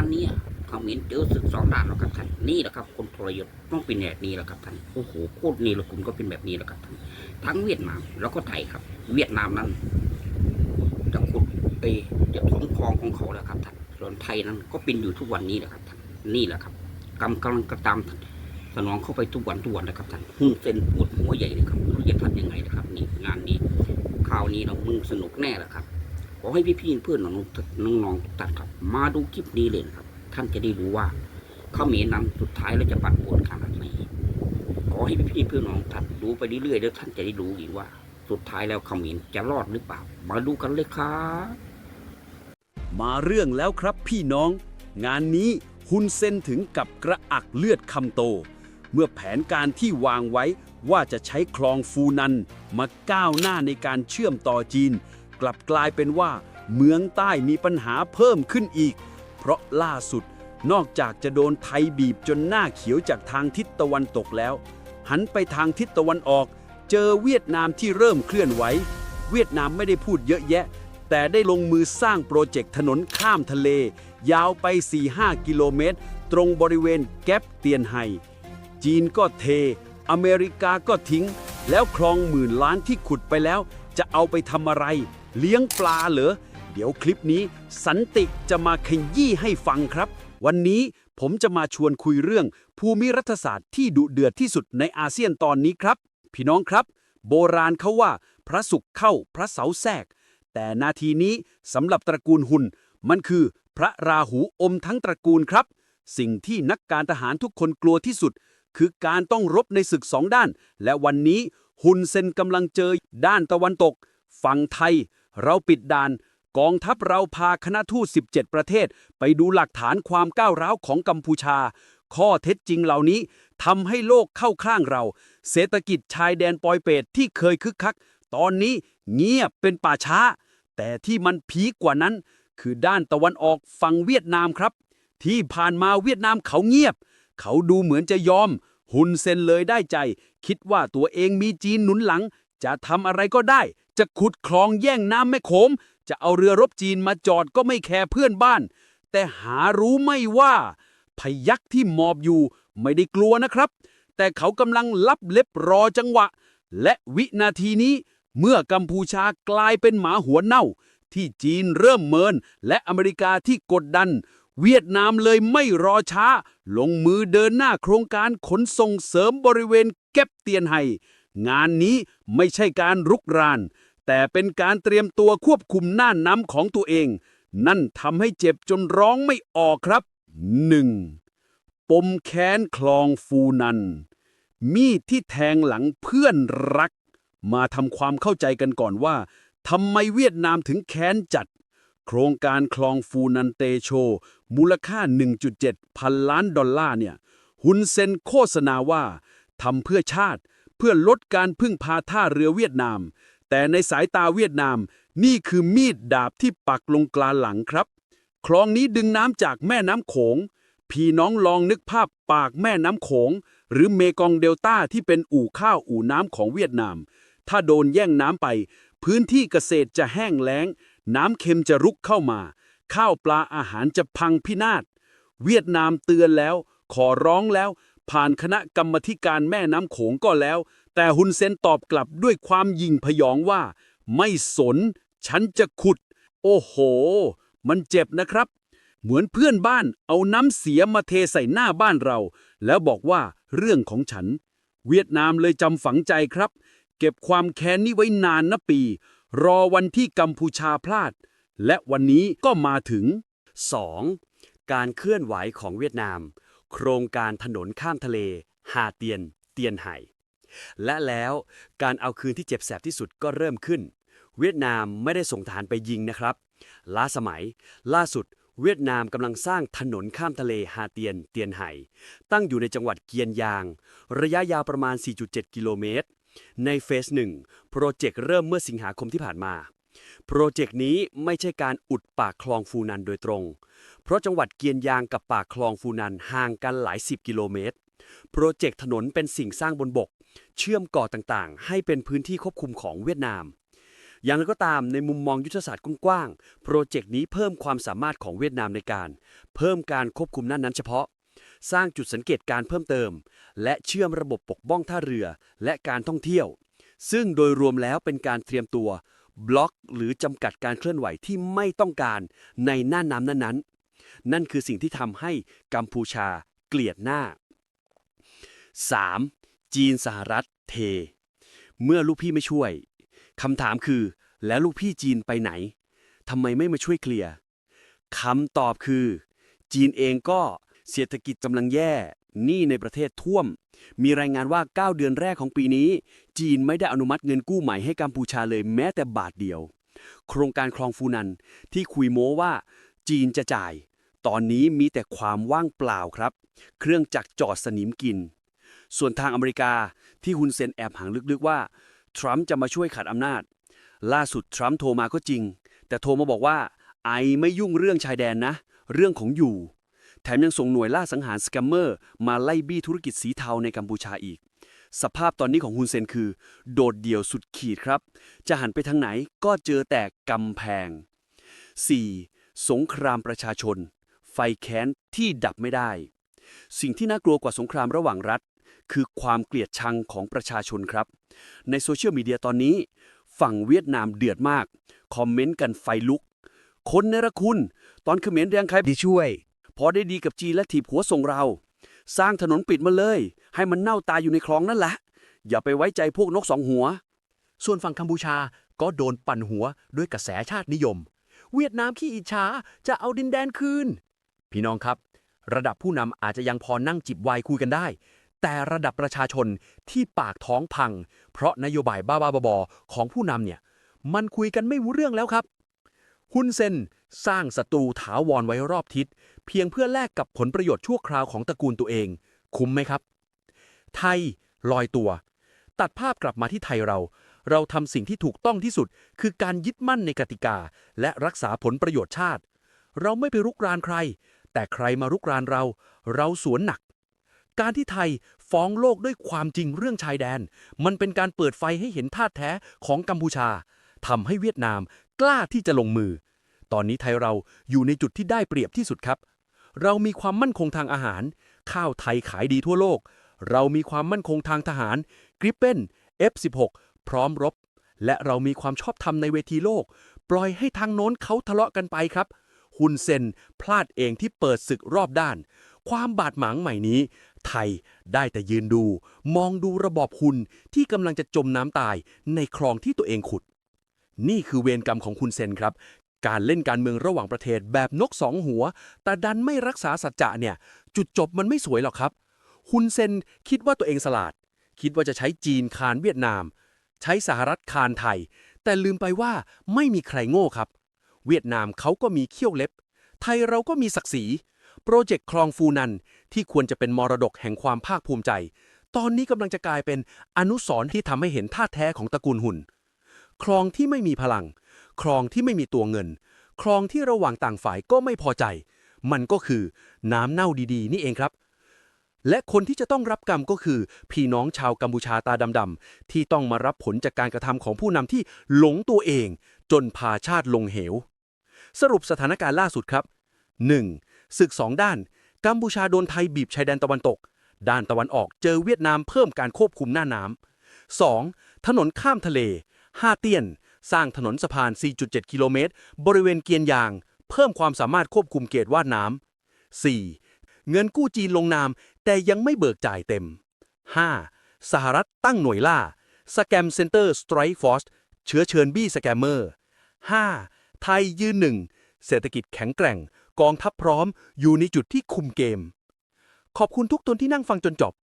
านนี้ยเขมรเจอศึกสองด่านแล้วครับท่านนี่แหละครับคนทรยศต้องเป็นแบบนี้แหละครับท่านโอ้โหโคตรนี่ละคุณก็เป็นแบบนี้แหละครับท่านทั้งเวียดนามแล้วก็ไทยครับ เวียดนามนั้นจะขุดไปจะถมคลองของเขาแล้วครับท่านส่วนไทยนั้นก็เป็นอยู่ทุกวันนี้แหละครับท่านนี่แหละครับกำกำลังกระตามสนองเข้าไปทุกวันทุกวันนะครับท่านหุ้นเส้นปวดหัวใหญ่เลยครับไม่รู้จะทำยังไงนะครับนี่งานนี้คราวนี้เรามึงสนุกแน่แหละครับ ขอให้พี่ๆเพื่อนน้องๆน้องๆทุกท่านครับ มาดูคลิปนี้เลยนะครับ ท่านจะได้รู้ว่าเขมรนั้นสุดท้ายแล้วจะปั่นป่วนขนาดไหนขอให้พี่ๆเพื่อนน้องท่านดูไปเรื่อยๆแล้วท่านจะได้รู้อีกว่า สุดท้ายแล้วเขมรจะรอดหรือเปล่า มาดูกันเลยครับมาเรื่องแล้วครับพี่น้อง งานนี้ฮุนเซนถึงกับกระอักเลือดคำโต เมื่อแผนการที่วางไว้ว่าจะใช้คลองฟูนันมาก้าวหน้าในการเชื่อมต่อจีน กลับกลายเป็นว่า เมืองใต้มีปัญหาเพิ่มขึ้นอีก เพราะล่าสุดนอกจากจะโดนไทยบีบจนหน้าเขียวจากทางทิศตะวันตกแล้ว หันไปทางทิศตะวันออก เจอเวียดนามที่เริ่มเคลื่อนไหว เวียดนามไม่ได้พูดเยอะแยะ แต่ได้ลงมือสร้างโปรเจกต์ถนนข้ามทะเล ยาวไป 4-5 กิโลเมตร ตรงบริเวณแกปเตียนไฮจีนก็เท อเมริกาก็ทิ้ง แล้วคลองหมื่นล้านที่ขุดไปแล้ว จะเอาไปทำอะไร เลี้ยงปลาเหรอ เดี๋ยวคลิปนี้สันติจะมาขยี้ให้ฟังครับ วันนี้ผมจะมาชวนคุยเรื่อง ภูมิรัฐศาสตร์ที่ดุเดือดที่สุดในอาเซียนตอนนี้ครับ พี่น้องครับ โบราณเขาว่า พระศุกร์เข้าพระเสาแทรก แต่นาทีนี้สำหรับตระกูลหุนมันคือพระราหูอมทั้งตระกูลครับ สิ่งที่นักการทหารทุกคนกลัวที่สุด คือการต้องรบในศึกสองด้าน และวันนี้ฮุนเซนกำลังเจอด้านตะวันตก ฝั่งไทย เราปิดด่าน กองทัพเราพาคณะทูต 17 ประเทศ ไปดูหลักฐานความก้าวร้าวของกัมพูชา ข้อเท็จจริงเหล่านี้ทำให้โลกเข้าข้างเรา เศรษฐกิจชายแดนปอยเปตที่เคยคึกคัก ตอนนี้เงียบเป็นป่าช้า แต่ที่มันพีกกว่านั้น คือด้านตะวันออกฝั่งเวียดนามครับ ที่ผ่านมาเวียดนามเขาเงียบ เขาดูเหมือนจะยอม หุนเซนเลยได้ใจ คิดว่าตัวเองมีจีนหนุนหลัง จะทำอะไรก็ได้ จะขุดคลองแย่งน้ำแม่โขมจะเอาเรือรบจีนมาจอดก็ไม่แคร์เพื่อนบ้าน แต่หารู้ไม่ว่า พยักที่มอบอยู่ไม่ได้กลัวนะครับ แต่เขากำลังลับเล็บรอจังหวะ และวินาทีนี้เมื่อกัมพูชากลายเป็นหมาหัวเน่า ที่จีนเริ่มเมิน และอเมริกาที่กดดัน เวียดนามเลยไม่รอช้า ลงมือเดินหน้าโครงการขนส่งเสริมบริเวณเก็บเตียนไฮ งานนี้ไม่ใช่การรุกราน แต่เป็นการเตรียมตัวควบคุมหน้าน้ำของตัวเอง นั่นทำให้เจ็บจนร้องไม่ออกครับ 1. ปมแค้นคลองฟูนัน มีดที่แทงหลังเพื่อนรัก มาทำความเข้าใจกันก่อนว่าทำไมเวียดนามถึงแค้นจัด โครงการคลองฟูนันเตโช มูลค่า 1.7 พันล้านดอลลาร์เนี่ย ฮุนเซนโฆษณาว่าทำเพื่อชาติ เพื่อลดการพึ่งพาท่าเรือเวียดนาม แต่ในสายตาเวียดนาม นี่คือมีดดาบที่ปักลงกลางหลังครับ คลองนี้ดึงน้ำจากแม่น้ำโขง พี่น้องลองนึกภาพปากแม่น้ำโขง หรือเมกองเดลต้าที่เป็นอู่ข้าวอู่น้ำของเวียดนาม ถ้าโดนแย่งน้ำไป พื้นที่เกษตรจะแห้งแล้ง น้ำเค็มจะรุกเข้ามา ข้าวปลาอาหารจะพังพินาศเวียดนามเตือนแล้ว ขอร้องแล้ว ผ่านคณะกรรมธิการแม่น้ำโขงก็แล้ว แต่ฮุนเซนตอบกลับด้วยความยิงพยองว่า ไม่สน ฉันจะขุด โอ้โห มันเจ็บนะครับ เหมือนเพื่อนบ้านเอาน้ำเสียมาเทใส่หน้าบ้านเรา แล้วบอกว่าเรื่องของฉัน เวียดนามเลยจำฝังใจครับ เก็บความแค้นนี้ไว้นานนะปี รอวันที่กัมพูชาพลาด และวันนี้ก็มาถึง 2. การเคลื่อนไหวของเวียดนาม โครงการถนนข้ามทะเล หาเตียน เตียนไห่ และแล้วการเอาคืนที่เจ็บแสบที่สุดก็เริ่มขึ้น เวียดนามไม่ได้ส่งทหารไปยิงนะครับ ล้าสมัย ล่าสุดเวียดนามกำลังสร้างถนนข้ามทะเลหาเตียน เตียนไห่ ตั้งอยู่ในจังหวัดเกียนยาง ระยะยาวประมาณ 4.7 กิโลเมตร ในเฟสหนึ่งโปรเจกต์เริ่มเมื่อสิงหาคมที่ผ่านมา โปรเจกต์นี้ไม่ใช่การอุดปากคลองฟูนันโดยตรง เพราะจังหวัดเกียนยางกับปากคลองฟูนันห่างกันหลายสิบกิโลเมตร โปรเจกต์ถนนเป็นสิ่งสร้างบนบก เชื่อมเกาะต่างๆ ให้เป็นพื้นที่ควบคุมของเวียดนาม อย่างไรก็ตามในมุมมองยุทธศาสตร์กว้างๆ โปรเจกต์นี้เพิ่มความสามารถของเวียดนามในการ เพิ่มการควบคุมน่านนั้นเฉพาะ สร้างจุดสังเกตการเพิ่มเติม และเชื่อมระบบปกป้องท่าเรือและการท่องเที่ยว ซึ่งโดยรวมแล้วเป็นการเตรียมตัว บล็อกหรือจำกัดการเคลื่อนไหวที่ไม่ต้องการในน่านน้ำนั้นๆ นั่นคือสิ่งที่ทำให้กัมพูชาเกลียดหน้า 3. จีนสหรัฐเท เมื่อลูกพี่ไม่ช่วยคำถามคือ แล้วลูกพี่จีนไปไหนทำไมไม่มาช่วยเคลียร์คำตอบคือ จีนเองก็ เศรษฐกิจกำลังแย่หนี้ในประเทศท่วม มีรายงานว่า 9 เดือนแรกของปีนี้ จีนไม่ได้อนุมัติเงินกู้ใหม่ให้กัมพูชาเลยแม้แต่บาทเดียว โครงการคลองฟูนันที่คุยโม้ว่า จีนจะจ่าย ตอนนี้มีแต่ความว่างเปล่าครับ เครื่องจักรจอดสนิมกิน ส่วนทางอเมริกาที่ฮุนเซนแอบหางลึกๆว่า ทรัมป์จะมาช่วยขัดอำนาจ ล่าสุดทรัมป์โทรมาก็จริง แต่โทรมาบอกว่า ไอไม่ยุ่งเรื่องชายแดนนะ เรื่องของอยู่ แถมยังส่งหน่วยล่าสังหารสแกมเมอร์มาไล่บี้ธุรกิจสีเทาในกัมพูชาอีก สภาพตอนนี้ของฮุนเซนคือ โดดเดี่ยวสุดขีดครับ จะหันไปทางไหนก็เจอแต่กำแพง 4. สงครามประชาชน ไฟแค้นที่ดับไม่ได้ สิ่งที่น่ากลัวกว่าสงครามระหว่างรัฐ คือความเกลียดชังของประชาชนครับ ในโซเชียลมีเดียตอนนี้ ฝั่งเวียดนามเดือดมาก คอมเมนต์กันไฟลุก คนเนรคุณ ตอนเขมรแดงใครดีช่วย พอได้ดีกับจีนและถีบหัวส่งเรา สร้างถนนปิดมาเลย ให้มันเน่าตายอยู่ในคลองนั่นแหละ อย่าไปไว้ใจพวกนกสองหัว ส่วนฝั่งกัมพูชาก็โดนปั่นหัวด้วยกระแสชาตินิยม เวียดนามขี้อิจฉาจะเอาดินแดนคืน พี่น้องครับ ระดับผู้นำอาจจะยังพอนั่งจิบไวน์คุยกันได้ แต่ระดับประชาชนที่ปากท้องพัง เพราะนโยบายบ้าๆบอๆของผู้นำเนี่ย มันคุยกันไม่รู้เรื่องแล้วครับ ฮุนเซน สร้างศัตรูถาวรไว้รอบทิศ เพียงเพื่อแลกกับผลประโยชน์ชั่วคราวของตระกูลตัวเอง คุ้มไหมครับ ไทยลอยตัว ตัดภาพกลับมาที่ไทยเรา เราทำสิ่งที่ถูกต้องที่สุด คือการยึดมั่นในกติกา และรักษาผลประโยชน์ชาติ เราไม่ไปรุกรานใคร แต่ใครมารุกรานเรา เราสวนหนัก การที่ไทยฟ้องโลกด้วยความจริงเรื่องชายแดน มันเป็นการเปิดไฟให้เห็นท่าตุแท้ของกัมพูชาทำให้เวียดนามกล้าที่จะลงมือ ตอนนี้ไทยเราอยู่ในจุดที่ได้เปรียบที่สุดครับ เรามีความมั่นคงทางอาหาร ข้าวไทยขายดีทั่วโลก เรามีความมั่นคงทางทหารกริปเปน F16 พร้อมรบ และเรามีความชอบธรรมในเวทีโลก ปล่อยให้ทางโน้นเขาทะเลาะกันไปครับฮุนเซนพลาดเองที่เปิดศึกรอบด้าน ความบาดหมางใหม่นี้ ไทยได้แต่ยืนดู มองดูระบอบฮุนที่กำลังจะจมน้ำตายในคลองที่ตัวเองขุด นี่คือเวรกรรมของคุณเซนครับ การเล่นการเมืองระหว่างประเทศแบบนกสองหัว แต่ดันไม่รักษาสัจจะเนี่ย จุดจบมันไม่สวยหรอกครับฮุนเซนคิดว่าตัวเองสลาด คิดว่าจะใช้จีนคานเวียดนาม ใช้สหรัฐคานไทย แต่ลืมไปว่าไม่มีใครโง่ครับ เวียดนามเขาก็มีเขี้ยวเล็บ ไทยเราก็มีศักดิ์ศรีโปรเจกต์คลองฟูนันที่ควรจะเป็นมรดกแห่งความภาคภูมิใจ ตอนนี้กำลังจะกลายเป็นอนุสรณ์ที่ทำให้เห็นท่าแท้ของตระกูลหุ่น คลองที่ไม่มีพลัง คลองที่ไม่มีตัวเงิน คลองที่ระหว่างต่างฝ่ายก็ไม่พอใจ มันก็คือน้ำเน่าดีๆ นี่เองครับ และคนที่จะต้องรับกรรมก็คือ พี่น้องชาวกัมพูชาตาดำๆที่ต้องมารับผลจากการกระทำของผู้นำที่หลงตัวเอง จนพาชาติลงเหว สรุปสถานการณ์ล่าสุดครับ 1. ศึกสองด้าน กัมพูชาโดนไทยบีบชายแดนตะวันตก ด้านตะวันออกเจอเวียดนามเพิ่มการควบคุมหน้าน้ำ 2. ถนนข้ามทะเล ห้าเตี้ยน สร้างถนนสะพาน 4.7 กิโลเมตร บริเวณเกียนยาง เพิ่มความสามารถควบคุมเกตว่าน้ำ 4. เงินกู้จีนลงนาม แต่ยังไม่เบิกจ่ายเต็ม 5. สหรัฐตั้งหน่วยล่าสแกมเซ็นเตอร์สไตรฟอสเชื้อเชิญบี้สแกมเมอร์ 5. ไทยยืนหนึ่งเศรษฐกิจแข็งแกร่ง กองทัพพร้อมอยู่ในจุดที่คุมเกม ขอบคุณทุกตนที่นั่งฟังจนจบ